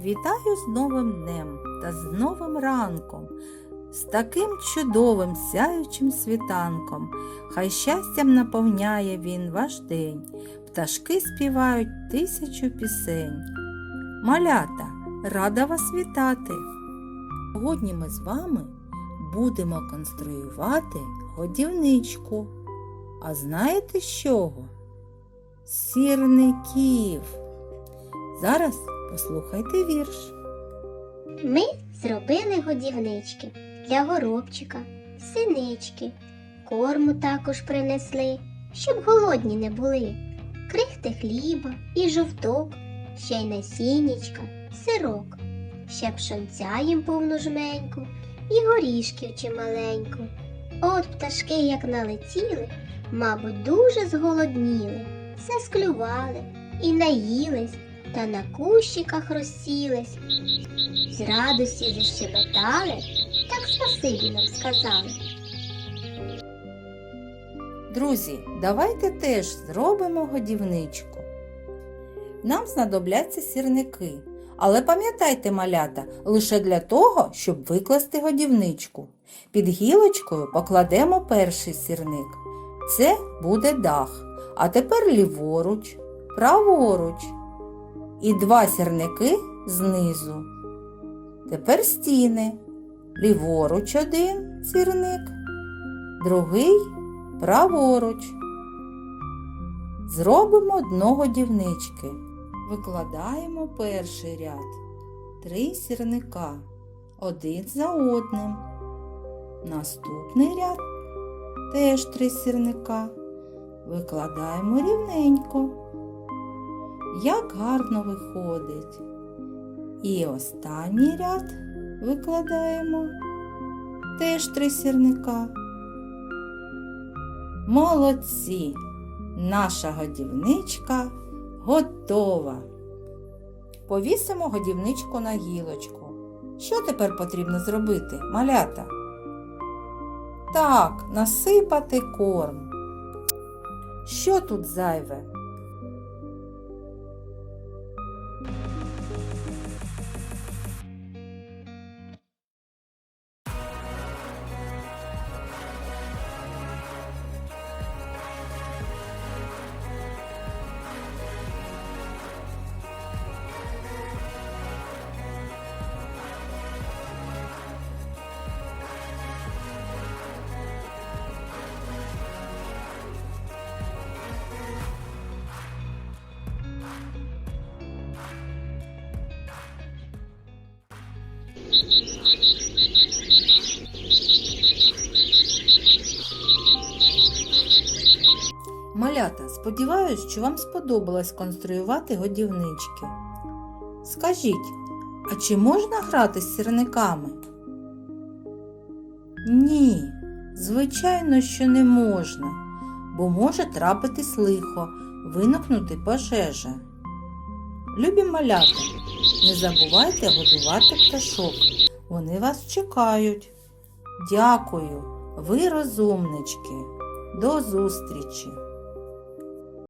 Вітаю з новим днем та з новим ранком, з таким чудовим сяючим світанком. Хай щастям наповняє він ваш день, пташки співають тисячу пісень. Малята, рада вас вітати! Сьогодні ми з вами будемо конструювати годівничку. А знаєте з чого? Сірників. Зараз послухайте вірш. Ми зробили годівнички для горобчика, синички. Корму також принесли, щоб голодні не були. Крихти хліба і жовток, ще й насіннячка, сирок, ще пшонця їм повну жменьку і горішків чималеньку. От пташки, як налетіли, мабуть, дуже зголодніли, засклювали і наїлись, та на кущиках розсілись. З радості защебетали, так спасибі нам сказали. Друзі, давайте теж зробимо годівничку. Нам знадобляться сірники, але пам'ятайте, малята, лише для того, щоб викласти годівничку. Під гілочкою покладемо перший сірник. Це буде дах. А тепер ліворуч, праворуч. І два сірники знизу. Тепер стіни. Ліворуч один сірник, другий праворуч. Зробимо дно годівнички. Викладаємо перший ряд. Три сірника. Один за одним. Наступний ряд теж три сірника. Викладаємо рівненько. Як гарно виходить. І останній ряд викладаємо теж три сірника. Молодці! Наша годівничка готова. Повісимо годівничку на гілочку. Що тепер потрібно зробити, малята? Так, насипати корм. Що тут зайве? Малята, сподіваюсь, що вам сподобалось конструювати годівнички. Скажіть, а чи можна грати з сірниками? Ні, звичайно, що не можна, бо може трапитись лихо, виникнути пожежа. Любі малята, не забувайте годувати пташок. Вони вас чекають. Дякую, ви розумнички. До зустрічі!